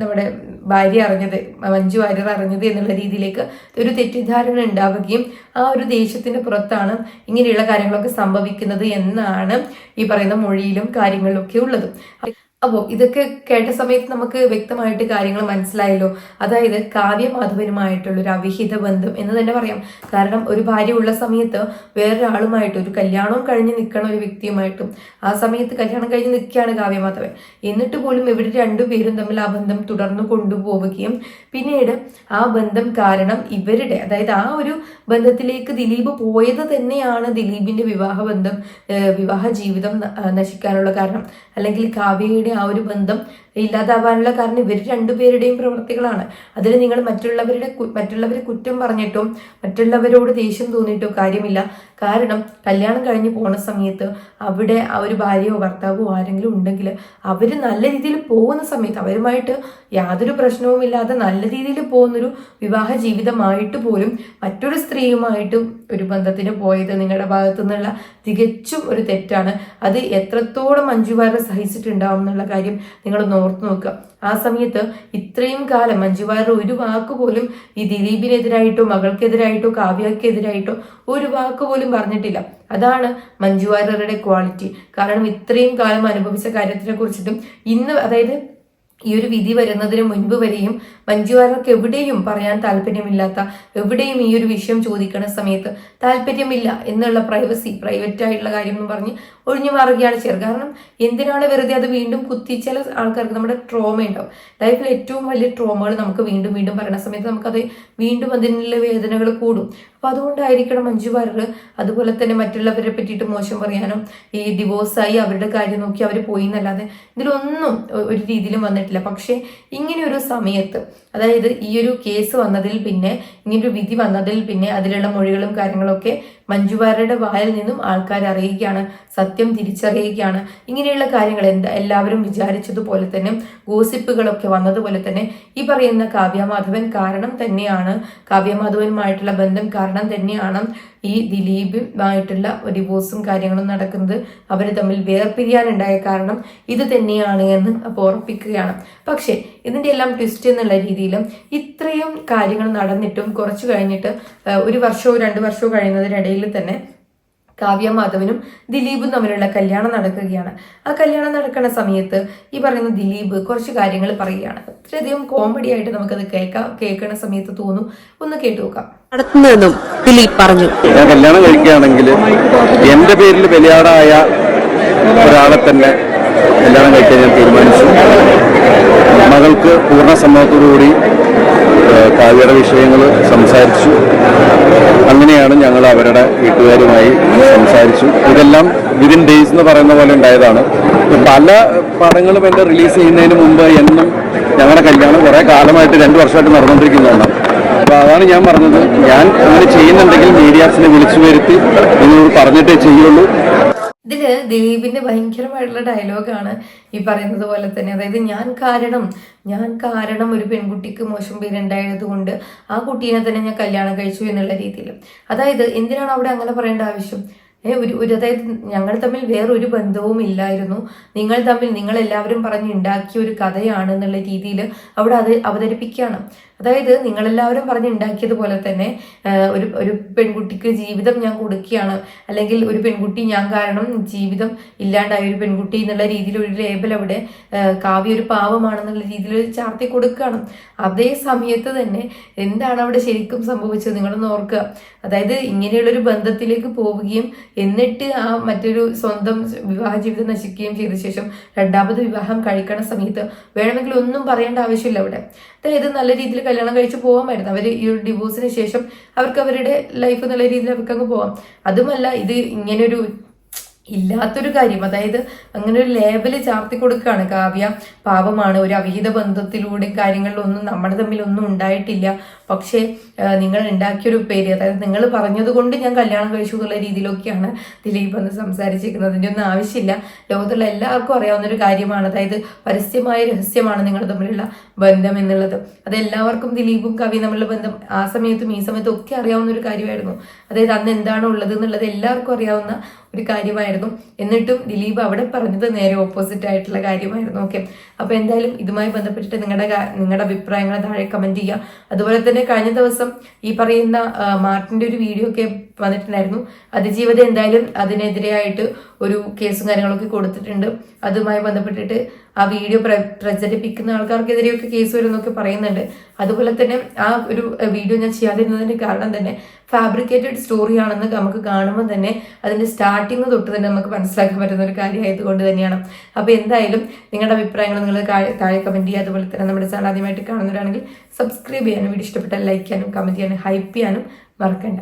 നമ്മുടെ ഭാര്യ അറിഞ്ഞത് മഞ്ജു വാര്യർ അറിഞ്ഞത് എന്നുള്ള രീതിയിലേക്ക് ഒരു തെറ്റിദ്ധാരണ ഉണ്ടാവുകയും ആ ഒരു ദേഷ്യത്തിന് പുറത്താണ് ഇങ്ങനെയുള്ള കാര്യങ്ങളൊക്കെ സംഭവിക്കുന്നത് എന്നാണ് ഈ പറയുന്ന മൊഴിയിലും കാര്യങ്ങളിലൊക്കെ ഉള്ളത്. അപ്പോൾ ഇതൊക്കെ കേട്ട സമയത്ത് നമുക്ക് വ്യക്തമായിട്ട് കാര്യങ്ങൾ മനസ്സിലായല്ലോ. അതായത് കാവ്യ മാധവനുമായിട്ടുള്ള ഒരു അവിഹിത ബന്ധം എന്ന് തന്നെ പറയാം. കാരണം ഒരു ഭാര്യ ഉള്ള സമയത്ത് വേറൊരാളുമായിട്ട് ഒരു കല്യാണവും കഴിഞ്ഞ് നിൽക്കണ ഒരു വ്യക്തിയുമായിട്ടും ആ സമയത്ത് കല്യാണം കഴിഞ്ഞ് നിൽക്കുകയാണ് കാവ്യമാധവൻ. എന്നിട്ട് പോലും ഇവർ രണ്ടുപേരും തമ്മിൽ ആ ബന്ധം തുടർന്ന് കൊണ്ടുപോവുകയും പിന്നീട് ആ ബന്ധം കാരണം ഇവരുടെ അതായത് ആ ഒരു ബന്ധത്തിലേക്ക് ദിലീപ് പോയത് തന്നെയാണ് ദിലീപിന്റെ വിവാഹ ബന്ധം വിവാഹ ജീവിതം നശിക്കാനുള്ള കാരണം. അല്ലെങ്കിൽ കാവ്യയുടെ ആ ഒരു ബന്ധം ഇല്ലാതാവാനുള്ള കാരണം ഇവർ രണ്ടുപേരുടെയും പ്രവൃത്തികളാണ് അതിൽ നിങ്ങൾ മറ്റുള്ളവരുടെ മറ്റുള്ളവരെ കുറ്റം പറഞ്ഞിട്ടും മറ്റുള്ളവരോട് ദേഷ്യം തോന്നിയിട്ടോ കാര്യമില്ല. കാരണം കല്യാണം കഴിഞ്ഞ് പോണ സമയത്ത് അവിടെ ആ ഒരു ഭാര്യയോ ഭർത്താവോ ആരെങ്കിലും ഉണ്ടെങ്കിൽ അവർ നല്ല രീതിയിൽ പോകുന്ന സമയത്ത് അവരുമായിട്ട് യാതൊരു പ്രശ്നവും ഇല്ലാതെ നല്ല രീതിയിൽ പോകുന്നൊരു വിവാഹ ജീവിതമായിട്ട് പോലും മറ്റൊരു സ്ത്രീയുമായിട്ട് ഒരു ബന്ധത്തിന് പോയത് നിങ്ങളുടെ ഭാഗത്തു നിന്നുള്ള തികച്ചും ഒരു തെറ്റാണ്. അത് എത്രത്തോളം മഞ്ജു വാര്യർ സഹിച്ചിട്ടുണ്ടാവും എന്നുള്ള കാര്യം നിങ്ങളൊന്ന് ഓർത്ത് നോക്കുക. ആ സമയത്ത് ഇത്രയും കാലം മഞ്ജു വാര്യർ ഒരു വാക്ക് പോലും ഈ ദിലീപിനെതിരായിട്ടോ മകൾക്കെതിരായിട്ടോ കാവ്യക്കെതിരായിട്ടോ ഒരു വാക്ക് പോലും പറഞ്ഞിട്ടില്ല. അതാണ് മഞ്ജു വാര്യറുടെ ക്വാളിറ്റി. കാരണം ഇത്രയും കാലം അനുഭവിച്ച കാര്യത്തിനെ കുറിച്ചിട്ടും ഇന്ന് അതായത് ഈ ഒരു വിധി വരുന്നതിന് മുൻപ് വരെയും മഞ്ജു വാര്യർക്ക് എവിടെയും പറയാൻ താല്പര്യമില്ലാത്ത എവിടെയും ഈ ഒരു വിഷയം ചോദിക്കണ സമയത്ത് താല്പര്യമില്ല എന്നുള്ള പ്രൈവസി പ്രൈവറ്റ് ആയിട്ടുള്ള കാര്യം എന്ന് പറഞ്ഞ് ഒഴിഞ്ഞു മാറുകയാണ് ചെയ്യാറ് കാരണം എന്തിനാണ് വെറുതെ അത് വീണ്ടും കുത്തി ചില ആൾക്കാർക്ക് നമ്മുടെ ട്രോമ ഉണ്ടാവും. ലൈഫിൽ ഏറ്റവും വലിയ ട്രോമകൾ നമുക്ക് വീണ്ടും വീണ്ടും പറയുന്ന സമയത്ത് നമുക്കത് വീണ്ടും അതിനുള്ള വേദനകൾ കൂടും. അപ്പോൾ അതുകൊണ്ടായിരിക്കണം മഞ്ജു വാര്യർ അതുപോലെ തന്നെ മറ്റുള്ളവരെ പറ്റിയിട്ട് മോശം പറയാനും ഈ ഡിവോഴ്സായി അവരുടെ കാര്യം നോക്കി അവർ പോയി എന്നല്ലാതെ ഇതിലൊന്നും ഒരു രീതിയിലും വന്നിട്ടില്ല. പക്ഷേ ഇങ്ങനെ ഒരു സമയത്ത് അതായത് ഈ ഒരു കേസ് വന്നതിൽ പിന്നെ ഇങ്ങനൊരു വിധി വന്നതിൽ പിന്നെ അതിലുള്ള മൊഴികളും കാര്യങ്ങളൊക്കെ മഞ്ജു വാര്യരുടെ വായിൽ നിന്നും ആൾക്കാർ അറിയുകയാണ് സത്യം തിരിച്ചറിയുകയാണ്. ഇങ്ങനെയുള്ള കാര്യങ്ങൾ എന്താ? എല്ലാവരും വിചാരിച്ചതുപോലെ തന്നെ ഗോസിപ്പുകളൊക്കെ വന്നതുപോലെ തന്നെ ഈ പറയുന്ന കാവ്യമാധവൻ കാരണം തന്നെയാണ്. കാവ്യമാധവനുമായിട്ടുള്ള ബന്ധം കാരണം തന്നെയാണ് ഈ ദിലീപുമായിട്ടുള്ള ഡിവോഴ്സും കാര്യങ്ങളും നടക്കുന്നത്. അവർ തമ്മിൽ വേർപിരിയാനുണ്ടായ കാരണം ഇത് തന്നെയാണ് എന്ന് അപ്പോൾ ഉറപ്പിക്കുകയാണ്. പക്ഷേ ഇതിന്റെ എല്ലാം ട്വിസ്റ്റ് എന്നുള്ള രീതിയിലും ഇത്രയും കാര്യങ്ങൾ നടന്നിട്ടും കുറച്ച് കഴിഞ്ഞിട്ട് ഒരു വർഷമോ രണ്ട് വർഷമോ കഴിയുന്നതിനിടയിൽ തന്നെ കാവ്യ മാധവനും ദിലീപും തമ്മിലുള്ള കല്യാണം നടക്കുകയാണ്. ആ കല്യാണം നടക്കുന്ന സമയത്ത് ഈ പറയുന്ന ദിലീപ് കുറച്ച് കാര്യങ്ങൾ പറയുകയാണ്. അത്രയധികം കോമഡി ആയിട്ട് നമുക്കത് കേൾക്കാം കേൾക്കുന്ന സമയത്ത് തോന്നും. ഒന്ന് കേട്ടു നോക്കാം. നടത്തുന്നതെന്നും ദിലീപ് പറഞ്ഞു. ഞാൻ കല്യാണം കഴിക്കുകയാണെങ്കിൽ എന്റെ പേരിൽ ബലിയാടായ ഒരാളെ തന്നെ കല്യാണം കഴിക്കാൻ ഞാൻ തീരുമാനിച്ചു. മകൾക്ക് പൂർണ സമ്മതത്തോടുകൂടി കൂടി കാവ്യയുടെ വിഷയങ്ങൾ സംസാരിച്ചു. അങ്ങനെയാണ് ഞങ്ങൾ അവരുടെ വീട്ടുകാരുമായി സംസാരിച്ചു. ഇതെല്ലാം വിതിൻ ഡേയ്സ് എന്ന് പറയുന്ന പോലെ ഉണ്ടായതാണ്. പല പടങ്ങളും എന്റെ റിലീസ് ചെയ്യുന്നതിന് മുമ്പ് എന്നും ഞങ്ങളുടെ കല്യാണം കുറേ കാലമായിട്ട് രണ്ട് വർഷമായിട്ട് നടന്നുകൊണ്ടിരിക്കുന്നതാണ്. അപ്പോൾ അതാണ് ഞാൻ പറഞ്ഞത്. ഞാൻ അങ്ങനെ ചെയ്യുന്നുണ്ടെങ്കിൽ മീഡിയാസിനെ വിളിച്ചു വരുത്തി നിങ്ങളോട് പറഞ്ഞിട്ടേ ചെയ്യുള്ളൂ. ഇതിൽ ദിലീപിന്റെ ഭയങ്കരമായിട്ടുള്ള ഡയലോഗാണ് ഈ പറയുന്നത് പോലെ തന്നെ. അതായത് ഞാൻ കാരണം ഞാൻ കാരണം ഒരു പെൺകുട്ടിക്ക് മോശം പേരുണ്ടായത് കൊണ്ട് ആ കുട്ടീനെ തന്നെ ഞാൻ കല്യാണം കഴിച്ചു എന്നുള്ള രീതിയിൽ അതായത് എന്തിനാണ് അവിടെ അങ്ങനെ പറയേണ്ട ആവശ്യം? ഒരു ഒരു അതായത് ഞങ്ങൾ തമ്മിൽ വേറൊരു ബന്ധവും ഇല്ലായിരുന്നു. നിങ്ങൾ തമ്മിൽ നിങ്ങൾ എല്ലാവരും പറഞ്ഞ് ഉണ്ടാക്കിയ ഒരു കഥയാണ് എന്നുള്ള രീതിയിൽ അവിടെ അത് അവതരിപ്പിക്കുകയാണ്. അതായത് നിങ്ങളെല്ലാവരും പറഞ്ഞ് ഉണ്ടാക്കിയതുപോലെ തന്നെ ഒരു ഒരു പെൺകുട്ടിക്ക് ജീവിതം ഞാൻ കൊടുക്കുകയാണ്. അല്ലെങ്കിൽ ഒരു പെൺകുട്ടി ഞാൻ കാരണം ജീവിതം ഇല്ലാണ്ടായ ഒരു പെൺകുട്ടി എന്നുള്ള രീതിയിൽ ഒരു ലേബൽ അവിടെ കാവ്യ ഒരു പാവമാണെന്നുള്ള രീതിയിൽ ചാർത്തി കൊടുക്കുകയാണ്. അതേ സമയത്ത് തന്നെ എന്താണ് അവിടെ ശരിക്കും സംഭവിച്ചത് നിങ്ങളൊന്ന് ഓർക്കുക. അതായത് ഇങ്ങനെയുള്ളൊരു ബന്ധത്തിലേക്ക് പോവുകയും എന്നിട്ട് ആ മറ്റൊരു സ്വന്തം വിവാഹ ജീവിതം നശിക്കുകയും ചെയ്ത ശേഷം രണ്ടാമത് വിവാഹം കഴിക്കണ സമയത്ത് വേണമെങ്കിൽ ഒന്നും പറയേണ്ട ആവശ്യമില്ല അവിടെ. അതായത് നല്ല രീതിയിൽ കല്യാണം കഴിച്ച് പോകാമായിരുന്നു അവർ ഈ ഡിവോഴ്സിന് ശേഷം അവർക്ക് അവരുടെ ലൈഫ് നല്ല രീതിയിൽ അവർക്ക് അങ്ങ് പോവാം. അതുമല്ല ഇത് ഇങ്ങനൊരു ഇല്ലാത്തൊരു കാര്യം. അതായത് അങ്ങനെ ഒരു ലേബൽ ചാർത്തി കൊടുക്കുകയാണ് കാവ്യ. പാപമാണ് ഒരു അവിഹിത ബന്ധത്തിലൂടെ കാര്യങ്ങളിലൊന്നും നമ്മുടെ തമ്മിലൊന്നും ഉണ്ടായിട്ടില്ല. പക്ഷേ നിങ്ങൾ ഉണ്ടാക്കിയൊരു പേര് അതായത് നിങ്ങൾ പറഞ്ഞത് കൊണ്ട് ഞാൻ കല്യാണം കഴിച്ചു എന്നുള്ള രീതിയിലൊക്കെയാണ് ദിലീപ് എന്ന് സംസാരിച്ചിരിക്കുന്നത്. അതിന്റെ ഒന്നും ആവശ്യമില്ല. ലോകത്തുള്ള എല്ലാവർക്കും അറിയാവുന്ന ഒരു കാര്യമാണ്. അതായത് പരസ്യമായ രഹസ്യമാണ് നിങ്ങൾ തമ്മിലുള്ള ബന്ധം എന്നുള്ളത്. അത് എല്ലാവർക്കും ദിലീപും കവിയും തമ്മിലുള്ള ബന്ധം ആ സമയത്തും ഈ സമയത്തും ഒക്കെ അറിയാവുന്ന ഒരു കാര്യമായിരുന്നു. അതായത് അന്ന് എന്താണ് ഉള്ളത് എന്നുള്ളത് എല്ലാവർക്കും അറിയാവുന്ന ഒരു കാര്യമായിരുന്നു. എന്നിട്ടും ദിലീപ് അവിടെ പറഞ്ഞത് നേരെ ഓപ്പോസിറ്റ് ആയിട്ടുള്ള കാര്യമായിരുന്നു. ഓക്കെ അപ്പോൾ എന്തായാലും ഇതുമായി ബന്ധപ്പെട്ടിട്ട് നിങ്ങളുടെ നിങ്ങളുടെ അഭിപ്രായങ്ങൾ താഴെ കമന്റ് ചെയ്യുക. അതുപോലെ തന്നെ കഴിഞ്ഞ ദിവസം ഈ പറയുന്ന മാർട്ടിന്റെ ഒരു വീഡിയോ ഒക്കെ വന്നിട്ടുണ്ടായിരുന്നു. അതിജീവത എന്തായാലും അതിനെതിരെയായിട്ട് ഒരു കേസും കാര്യങ്ങളൊക്കെ കൊടുത്തിട്ടുണ്ട്. അതുമായി ബന്ധപ്പെട്ടിട്ട് ആ വീഡിയോ പ്ര പ്രചരിപ്പിക്കുന്ന ആൾക്കാർക്കെതിരെയൊക്കെ കേസ് വരുന്നൊക്കെ പറയുന്നുണ്ട്. അതുപോലെ തന്നെ ആ ഒരു വീഡിയോ ഞാൻ ചെയ്യാതിരുന്നതിന്റെ കാരണം തന്നെ ഫാബ്രിക്കേറ്റഡ് സ്റ്റോറി ആണെന്ന് നമുക്ക് കാണുമ്പോൾ തന്നെ അതിന്റെ സ്റ്റാർട്ടിങ് തൊട്ട് തന്നെ നമുക്ക് മനസ്സിലാക്കാൻ പറ്റുന്ന ഒരു കാര്യമായതുകൊണ്ട് തന്നെയാണ്. അപ്പോൾ എന്തായാലും നിങ്ങളുടെ അഭിപ്രായങ്ങൾ നിങ്ങൾ താഴെ കമന്റ് ചെയ്യുക. അതുപോലെ തന്നെ നമ്മുടെ ചാനൽ ആദ്യമായിട്ട് കാണുന്നവരാണെങ്കിൽ സബ്സ്ക്രൈബ് ചെയ്യാനും വീഡിയോ ഇഷ്ടപ്പെട്ടാൽ ലൈക്ക് ചെയ്യാനും കമന്റ് ചെയ്യാനും ഹൈപ്പ് ചെയ്യാനും മറക്കണ്ട.